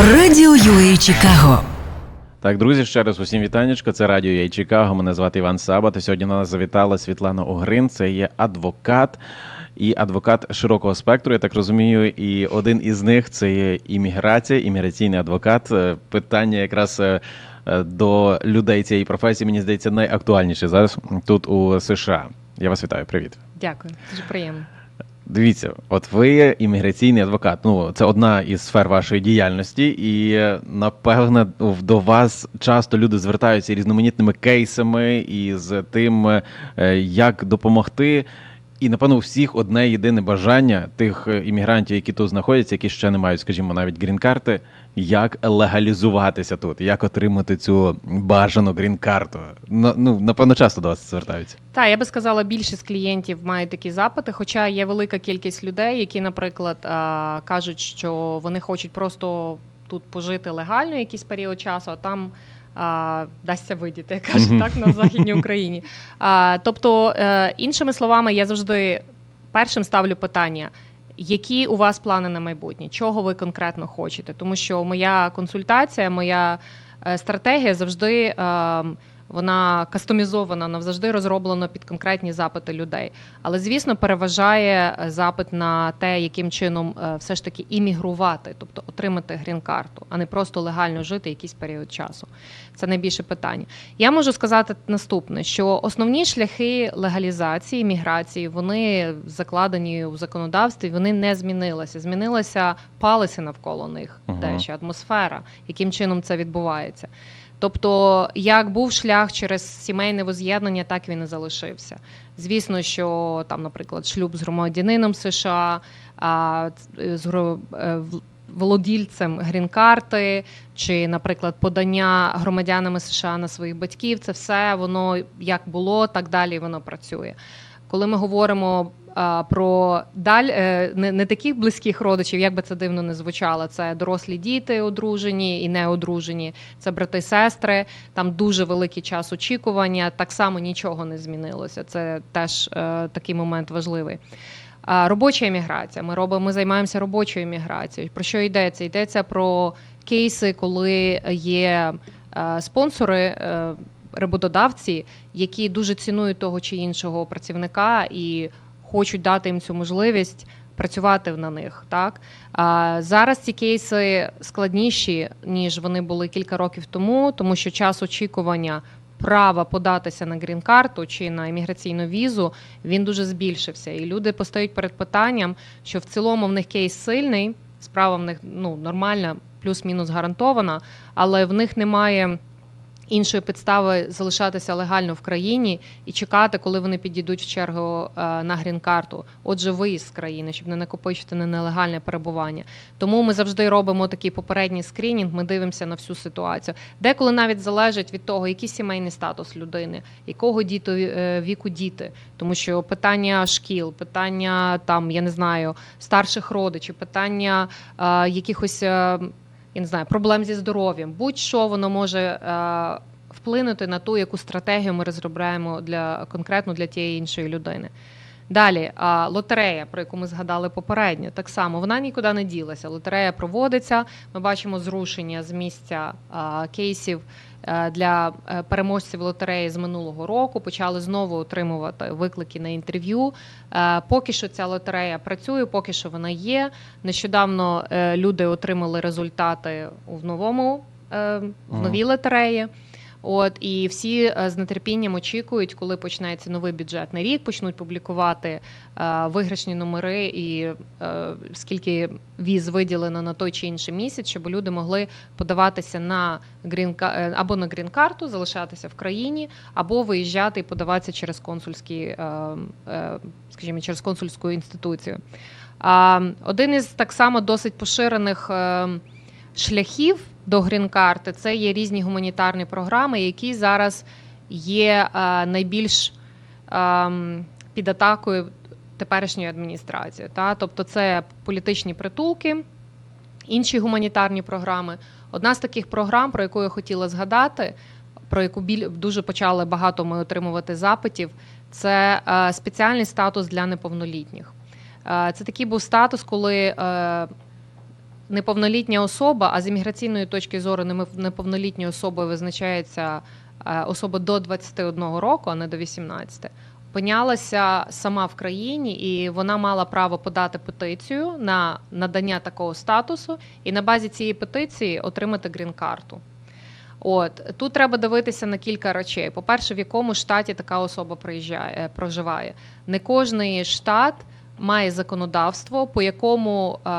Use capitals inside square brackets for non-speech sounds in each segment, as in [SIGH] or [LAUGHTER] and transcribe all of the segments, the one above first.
Радіо UA Чикаго. Так, друзі, ще раз усім вітанечко. Це радіо «Я Чикаго. Мене звати Іван Сабат. І сьогодні на нас завітала Світлана Огрин. Це є адвокат і адвокат широкого спектру. Я так розумію. І один із них це є імміграція, імміграційний адвокат. Е, Питання якраз е, е, до людей цієї професії, мені здається, найактуальніше зараз тут у США. Я вас вітаю. Привіт. Дякую, дуже приємно. Дивіться, от ви імміграційний адвокат. Ну це одна із сфер вашої діяльності, і е, напевне до вас часто люди звертаються різноманітними кейсами і з тим, е, як допомогти. І напевно у всіх одне єдине бажання тих е, іммігрантів, які тут знаходяться, які ще не мають, скажімо, навіть грін-карти, як легалізуватися тут, як отримати цю бажану грін-карту. Ну, ну напевно, часто до вас звертаються. Так, я би сказала, більшість клієнтів мають такі запити, хоча є велика кількість людей, які, наприклад, кажуть, що вони хочуть просто тут пожити легально якийсь період часу, а там. А, дасться видіти, як кажуть так на західній Україні. А, тобто, е, іншими словами, я завжди першим ставлю питання: які у вас плани на майбутнє? Чого ви конкретно хочете? Тому що моя консультація, моя е, стратегія завжди е, вона кастомізована, вона завжди розроблена під конкретні запити людей. Але звісно, переважає е, запит на те, яким чином е, все ж таки іммігрувати, тобто отримати грін-карту, а не просто легально жити якийсь період часу. Це найбільше питання. Я можу сказати наступне: що основні шляхи легалізації міграції вони закладені у законодавстві, вони не змінилися. Змінилася палиці навколо них, Ага. дещо атмосфера, яким чином це відбувається. Тобто, як був шлях через сімейне воз'єднання, так він і залишився. Звісно, що там, наприклад, шлюб з громадянином США, а, з е, володільцем грін-карти, чи, наприклад, подання громадянами США на своїх батьків, це все воно як було, так далі воно працює. Коли ми говоримо про даль е, не, не таких близьких родичів, як би це дивно не звучало, це дорослі діти одружені і не одружені, це брати сестри. Там дуже великий час очікування. Так само нічого не змінилося. Це теж е, такий момент важливий. Робоча еміграція. Ми робимо, ми займаємося робочою еміграцією. Про що йдеться? Йдеться про кейси, коли є е, спонсори. Роботодавці, які дуже цінують того чи іншого працівника і хочуть дати їм цю можливість працювати на них. Так зараз ці кейси складніші ніж вони були кілька років тому, тому що час очікування права податися на грін-карту чи на імміграційну візу він дуже збільшився. І люди постають перед питанням, що в цілому в них кейс сильний, справа в них ну нормальна, плюс-мінус гарантована, але в них немає. Іншої підстави залишатися легально в країні і чекати, коли вони підійдуть в чергу е, на грін-карту. Отже, виїзд з країни, щоб не накопичити на нелегальне перебування. Тому ми завжди робимо такий попередній скринінг. Ми дивимося на всю ситуацію. Деколи навіть залежить від того, який сімейний статус людини, якого діто е, віку діти, тому що питання шкіл, питання там я не знаю старших родичів, питання е, якихось. Е, я не знаю, проблем зі здоров'ям, будь-що воно може е, вплинути на ту, яку стратегію ми розробляємо для конкретно для тієї іншої людини. Далі, лотерея, про яку ми згадали попередньо, так само вона нікуди не ділася. Лотерея проводиться. Ми бачимо зрушення з місця кейсів е, для е, переможців лотереї з минулого року. Почали знову отримувати виклики на інтерв'ю. Е, Поки що ця лотерея працює, поки що вона є. Нещодавно е, люди отримали результати в новому е, в новій лотереї. От і всі е, з нетерпінням очікують, коли почнеться новий бюджетний рік, почнуть публікувати е, виграшні номери і е, скільки віз виділено на той чи інший місяць, щоб люди могли подаватися на грін або на грін-карту, залишатися в країні, або виїжджати і подаватися через консульські, скажімо, через консульську інституцію. Один із так само досить поширених. шляхів до грін-карти це є різні гуманітарні програми, які зараз є е, найбільш ем, під атакою теперішньої адміністрації. Та? Тобто це політичні притулки, інші гуманітарні програми. Одна з таких програм, про яку я хотіла згадати, про яку дуже почали багато ми отримувати запитів, це е, спеціальний статус для неповнолітніх. Е, Це такий був статус, коли неповнолітня особа, а з імміграційної точки зору неповнолітньою особою визначається е, особа до 21 року, а не до 18, опинялася сама в країні, і вона мала право подати петицію на надання такого статусу, і на базі цієї петиції отримати грін-карту. От тут треба дивитися на кілька речей. По-перше, в якому штаті така особа приїжджає, е, проживає. Не кожний штат має законодавство, по якому е,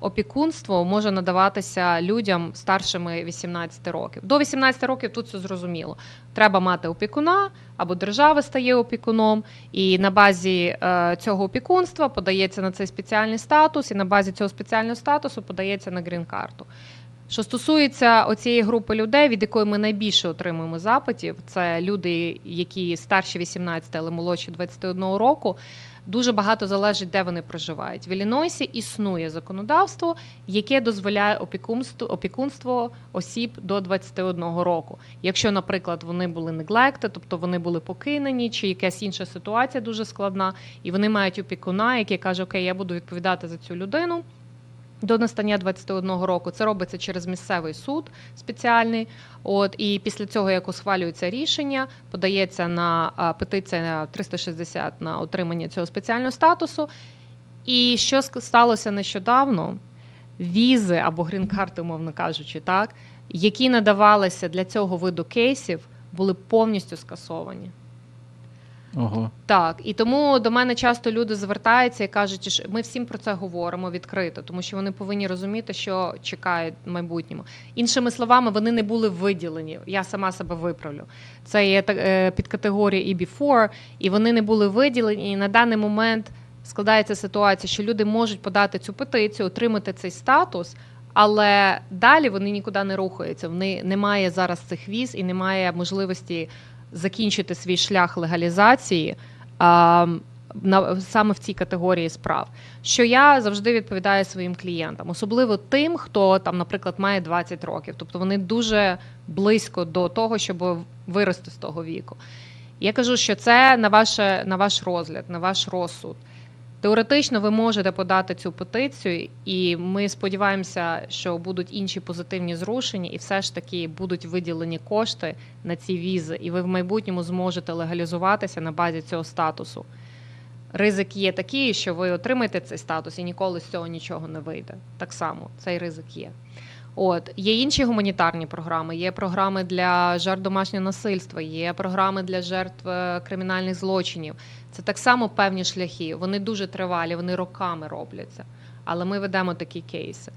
опікунство може надаватися людям старшими 18 років. До 18 років тут все зрозуміло. Треба мати опікуна або держава стає опікуном, і на базі е, цього опікунства подається на цей спеціальний статус, і на базі цього спеціального статусу подається на грін-карту. Що стосується оцієї групи людей, від якої ми найбільше отримуємо запитів, це люди, які старші 18, але молодші 21 року. Дуже багато залежить, де вони проживають. В Іллінойсі існує законодавство, яке дозволяє опікунство, опікунство осіб до 21 року. Якщо, наприклад, вони були неглекти, тобто вони були покинені, чи якась інша ситуація дуже складна, і вони мають опікуна, який каже: Окей, я буду відповідати за цю людину. До настання 21 року це робиться через місцевий суд спеціальний. От і після цього, як схвалюється рішення, подається на петиція 360 на отримання цього спеціального статусу. І що сталося нещодавно? Візи або грін-карти, умовно кажучи, так, які надавалися для цього виду кейсів, були повністю скасовані. Ого. Так, і тому до мене часто люди звертаються і кажуть, що ми всім про це говоримо відкрито, тому що вони повинні розуміти, що чекають в майбутньому. Іншими словами, вони не були виділені. Я сама себе виправлю. Це є е, підкатегорія EB4, і вони не були виділені. І на даний момент складається ситуація, що люди можуть подати цю петицію, отримати цей статус. Але далі вони нікуди не рухаються. Вони немає зараз цих віз і немає можливості закінчити свій шлях легалізації а, на саме в цій категорії справ. Що я завжди відповідаю своїм клієнтам, особливо тим, хто там, наприклад, має 20 років, тобто вони дуже близько до того, щоб вирости з того віку. Я кажу, що це на ваше на ваш розгляд, на ваш розсуд. Теоретично ви можете подати цю петицію, і ми сподіваємося, що будуть інші позитивні зрушення, і все ж таки будуть виділені кошти на ці візи, і ви в майбутньому зможете легалізуватися на базі цього статусу. Ризик є такий, що ви отримаєте цей статус і ніколи з цього нічого не вийде. Так само цей ризик є. От є інші гуманітарні програми. Є програми для жертв домашнього насильства, є програми для жертв е, кримінальних злочинів. Це так само певні шляхи. Вони дуже тривалі, вони роками робляться. Але ми ведемо такі кейси.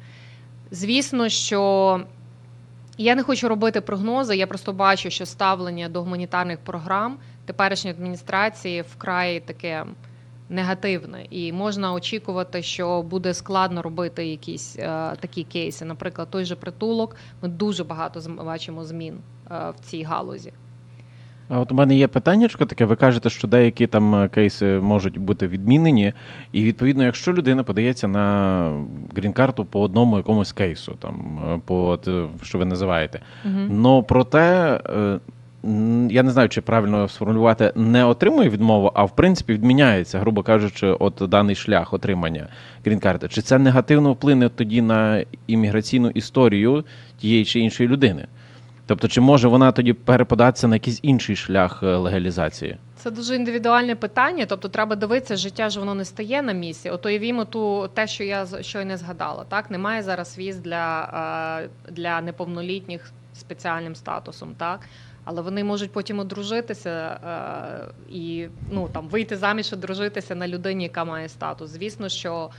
Звісно, що я не хочу робити прогнози. Я просто бачу, що ставлення до гуманітарних програм теперішньої адміністрації вкрай таке негативне, і можна очікувати, що буде складно робити якісь е, такі кейси. Наприклад, той же притулок. Ми дуже багато бачимо змін е, в цій галузі. А от у мене є питаннячко таке. Ви кажете, що деякі там е, кейси можуть бути відмінені, і відповідно, якщо людина подається на грін-карту по одному якомусь кейсу, там по що ви називаєте, Ну проте е, м, я не знаю, чи правильно сформулювати, не отримує відмову, а в принципі відміняється, грубо кажучи, от даний шлях отримання грін-карти. Чи це негативно вплине тоді на імміграційну історію тієї чи іншої людини? Тобто, чи може вона тоді переподатися на якийсь інший шлях е, легалізації? Це дуже індивідуальне питання. Тобто, треба дивитися, життя ж воно не стає на місці. Ото уявімо ту те, що я щойно згадала. Так немає зараз віз для, е, для неповнолітніх спеціальним статусом, так. Але вони можуть потім одружитися е, і ну там вийти заміж, одружитися на людині, яка має статус. Звісно, що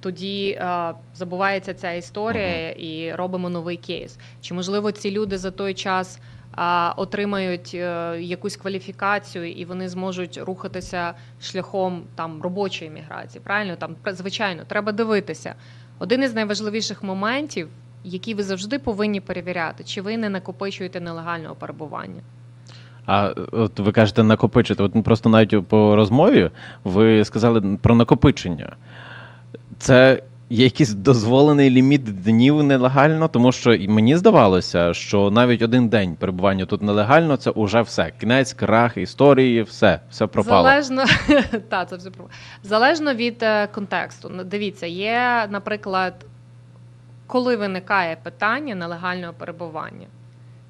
тоді е, забувається ця історія і робимо новий кейс. Чи можливо ці люди за той час а, отримають е, якусь кваліфікацію і вони зможуть рухатися шляхом там робочої міграції? Правильно, там звичайно, треба дивитися. Один із найважливіших моментів, які ви завжди повинні перевіряти, чи ви не накопичуєте нелегального перебування. А от ви кажете накопичити. От просто навіть по розмові ви сказали про накопичення. Це є якийсь дозволений ліміт днів нелегально, тому що і мені здавалося, що навіть один день перебування тут нелегально це уже все. Кінець, крах історії, все, все пропало. Залежно, [LAUGHS] та, це все пропало. Залежно від е, контексту. Ну, Дивіться, є, наприклад, коли виникає питання нелегального перебування.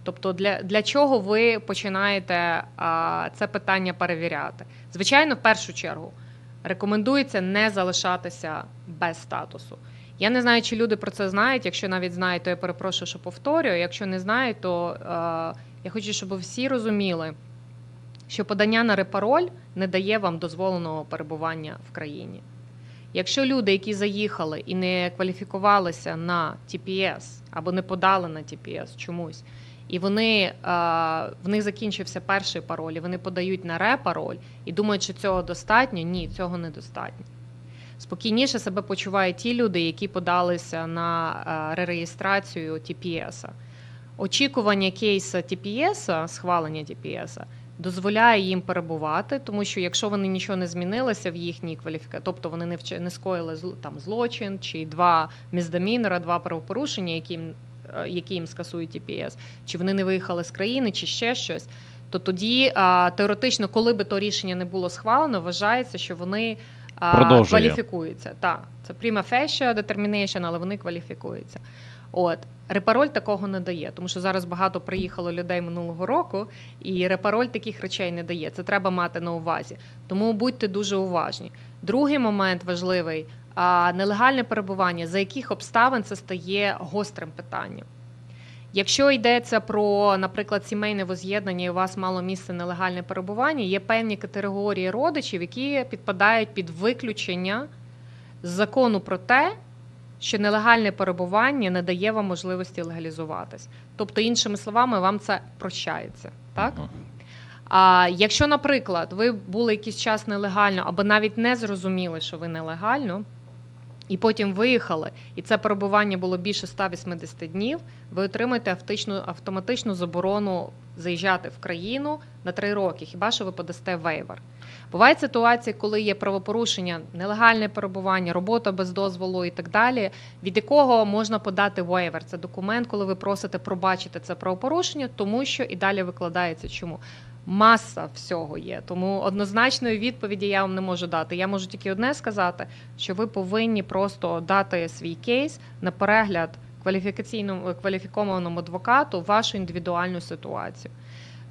Тобто, для, для чого ви починаєте а, це питання перевіряти? Звичайно, в першу чергу рекомендується не залишатися без статусу. Я не знаю, чи люди про це знають. Якщо навіть знають, то я перепрошую, що повторюю. Якщо не знають, то е, я хочу, щоб всі розуміли, що подання на репароль не дає вам дозволеного перебування в країні. Якщо люди, які заїхали і не кваліфікувалися на TPS або не подали на TPS чомусь, і вони е, в них закінчився перший пароль, і вони подають на репароль і думають, що цього достатньо, ні, цього недостатньо. Спокійніше себе почувають ті люди, які подалися на е, реєстрацію TPS. Очікування кейса TPS, схвалення TPS, дозволяє їм перебувати, тому що якщо вони нічого не змінилося в їхній кваліфікації, тобто вони не вч... не скоїли там злочин чи два міздамінера, два правопорушення, які, їм, е, які їм скасують ІПС, чи вони не виїхали з країни, чи ще щось. То тоді теоретично, коли би то рішення не було схвалено, вважається, що вони Продовжує. кваліфікуються. Так, це prima facie determination, але вони кваліфікуються. От репароль такого не дає, тому що зараз багато приїхало людей минулого року, і репароль таких речей не дає. Це треба мати на увазі. Тому будьте дуже уважні. Другий момент важливий нелегальне перебування, за яких обставин це стає гострим питанням. Якщо йдеться про, наприклад, сімейне воз'єднання, і у вас мало місце нелегальне перебування, є певні категорії родичів, які підпадають під виключення з закону про те, що нелегальне перебування не дає вам можливості легалізуватись. Тобто, іншими словами, вам це прощається. Так? А якщо, наприклад, ви були якийсь час нелегально, або навіть не зрозуміли, що ви нелегально, і потім виїхали, і це перебування було більше 180 днів, ви отримаєте автичну, автоматичну заборону заїжджати в країну на три роки, хіба що ви подасте вейвер. Бувають ситуації, коли є правопорушення, нелегальне перебування, робота без дозволу і так далі, від якого можна подати вейвер. Це документ, коли ви просите пробачити це правопорушення, тому що і далі викладається чому. Маса всього є, тому однозначної відповіді я вам не можу дати. Я можу тільки одне сказати, що ви повинні просто дати свій кейс на перегляд кваліфікаційному кваліфікованому адвокату вашу індивідуальну ситуацію.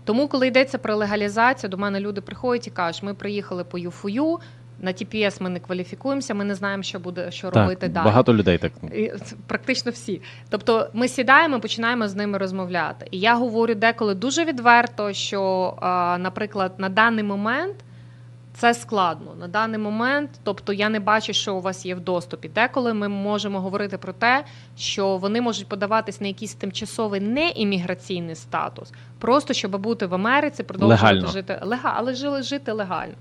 Тому, коли йдеться про легалізацію, до мене люди приходять і кажуть, ми приїхали по ЮФУ, на TPS ми не кваліфікуємося, ми не знаємо, що буде що робити далі. багато людей так. І Практично всі. Тобто ми сідаємо, починаємо з ними розмовляти. І я говорю деколи дуже відверто, що, наприклад, на даний момент це складно. На даний момент, тобто я не бачу, що у вас є в доступі. Деколи ми можемо говорити про те, що вони можуть подаватись на якийсь тимчасовий неімміграційний статус, просто щоб бути в Америці, продовжувати Легально. жити лега, але жили жити легально.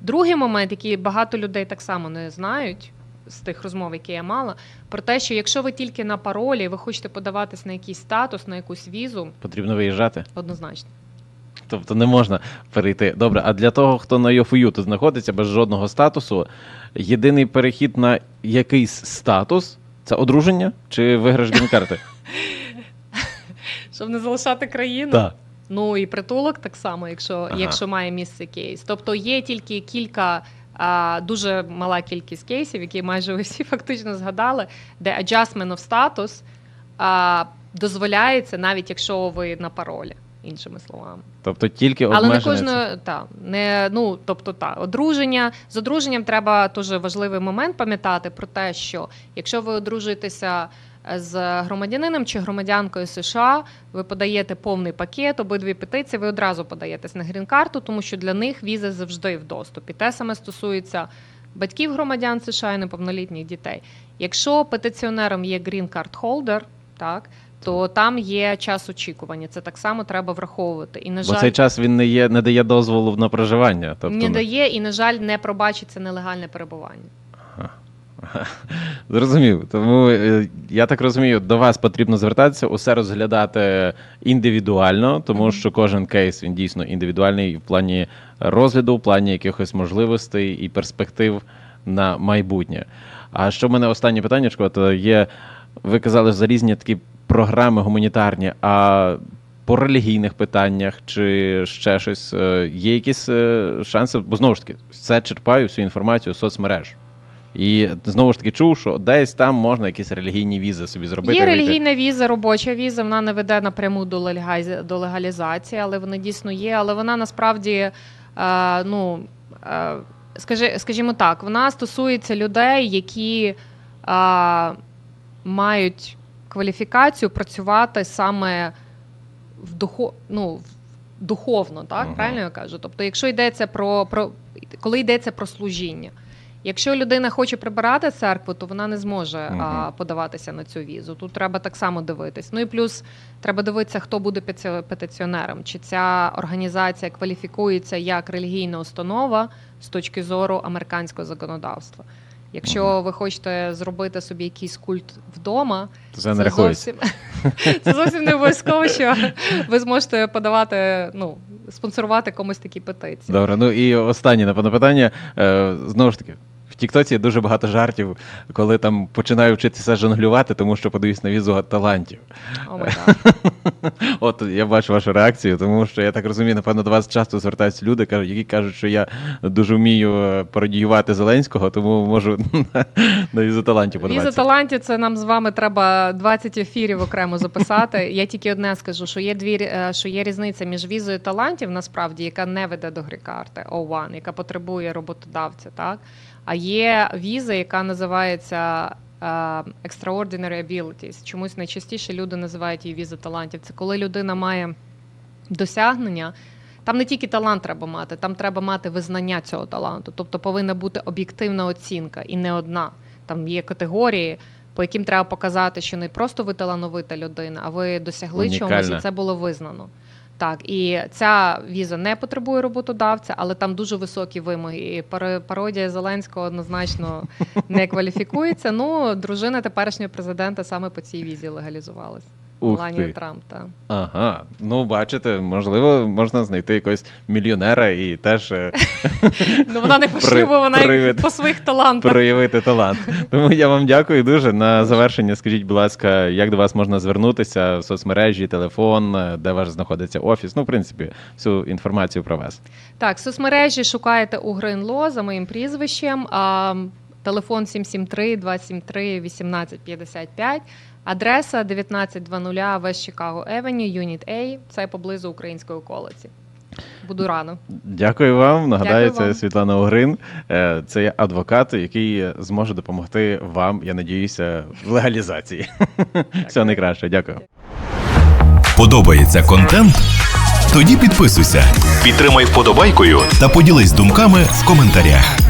Другий момент, який багато людей так само не знають з тих розмов, які я мала, про те, що якщо ви тільки на паролі, ви хочете подаватись на якийсь статус, на якусь візу, Потрібно виїжджати. однозначно. Тобто не можна перейти. Добре, а для того, хто на ЙОФУ тут знаходиться без жодного статусу, єдиний перехід на якийсь статус це одруження чи виграш грін-карти? [LAUGHS] Щоб не залишати країну. Так. Ну і притулок так само, якщо, Ага. якщо має місце кейс. Тобто є тільки кілька. Дуже мала кількість кейсів, які майже всі [LAUGHS] фактично згадали, де adjustment of status а, дозволяється, навіть якщо ви на паролі, іншими словами. Тобто тільки Але не обмеження. кожного та не ну тобто та одруження з одруженням треба дуже важливий момент пам'ятати про те, що якщо ви одружуєтеся з громадянином чи громадянкою США, ви подаєте повний пакет, обидві петиції, ви одразу подаєтесь на грін-карту, тому що для них візи завжди в доступі. Те саме стосується батьків громадян США і неповнолітніх дітей. Якщо петиціонером є грін-карт холдер, так. То там є час очікування. Це так само треба враховувати. І на Бо цей час він не є, не дає дозволу на проживання. Тобто, не дає і, на жаль, не пробачиться нелегальне перебування. [LAUGHS] Зрозумів. Тому е, я так розумію, до вас потрібно звертатися, усе розглядати індивідуально, тому що кожен кейс він дійсно індивідуальний в плані розгляду, в плані якихось можливостей і перспектив на майбутнє. А що в мене останнє питання, то є, ви казали за різні такі програми гуманітарні, а по релігійних питаннях чи ще щось, е, є якісь е, шанси, бо знову ж таки, все черпаю всю інформацію з соцмереж. І знову ж таки чув, що десь там можна якісь релігійні візи собі зробити. Є релігійна віза, робоча віза, вона не веде напряму до легалізації, до легалізації, але вона дійсно є. Але вона насправді, е, ну, е, скажи, скажімо так, вона стосується людей, які е, мають кваліфікацію працювати саме в духо, ну, духовно, так? Ага. Правильно я кажу? Тобто, якщо йдеться про, про коли йдеться про служіння. Якщо людина хоче прибирати церкву, то вона не зможе а, подаватися на цю візу. Тут треба так само дивитись. Ну і плюс треба дивитися, хто буде петиціонером. Чи ця організація кваліфікується як релігійна установа з точки зору американського законодавства. Якщо ви хочете зробити собі якийсь культ вдома, То це не зовсім, [LAUGHS] це зовсім не обов'язково, що ви зможете подавати, ну, спонсорувати комусь такі петиції. Добре, ну і останнє напевно питання. Е, знову ж таки, Тіктоці дуже багато жартів, коли там починаю вчитися жонглювати, тому що подаюсь на візу талантів. Гад. [LAUGHS] От я бачу вашу реакцію, тому що я так розумію, напевно, до вас часто звертаються люди, які кажуть, що я дуже вмію пародіювати Зеленського, тому можу [LAUGHS] на, візу талантів подаватися. талантів це нам з вами треба 20 ефірів окремо записати. Я тільки одне скажу, що є дві е, що є різниця між візою талантів, насправді, яка не веде до грікарти, O1, яка потребує роботодавця, так а є віза, яка називається. е, Extraordinary abilities. Чомусь найчастіше люди називають її віза талантів. Це коли людина має досягнення. Там не тільки талант треба мати, там треба мати визнання цього таланту. Тобто повинна бути об'єктивна оцінка і не одна. Там є категорії, по яким треба показати, що не просто ви талановита людина, а ви досягли Унікальна. і це було визнано. Так, і ця віза не потребує роботодавця, але там дуже високі вимоги. І паро- пародія Зеленського однозначно [LAUGHS] не кваліфікується. Ну, дружина теперішнього президента саме по цій візі легалізувалась. Ти. Трамп. Та. Ага, ну бачите, можливо, можна знайти якогось мільйонера і теж е, [LAUGHS] Ну вона не по При- вона по своїх талантах. проявити талант. Тому я вам дякую дуже. На завершення скажіть, будь ласка, як до вас можна звернутися в соцмережі, телефон, е, де ваш знаходиться офіс? Ну, в принципі, всю інформацію про вас. Так, соцмережі шукаєте у Гринло за моїм прізвищем. А, телефон 773 273 1855. Адреса 1900 Вест Чикаго Евеню, Юніт A. Це поблизу української околиці. Буду рано. Дякую вам. Нагадаю, Дякую вам. це Світлана Огрин. Е, Це є адвокат, який зможе допомогти вам, я надіюся, в легалізації. Всього найкраще. Дякую. Подобається контент? Тоді підписуйся, підтримай вподобайкою та поділись думками в коментарях.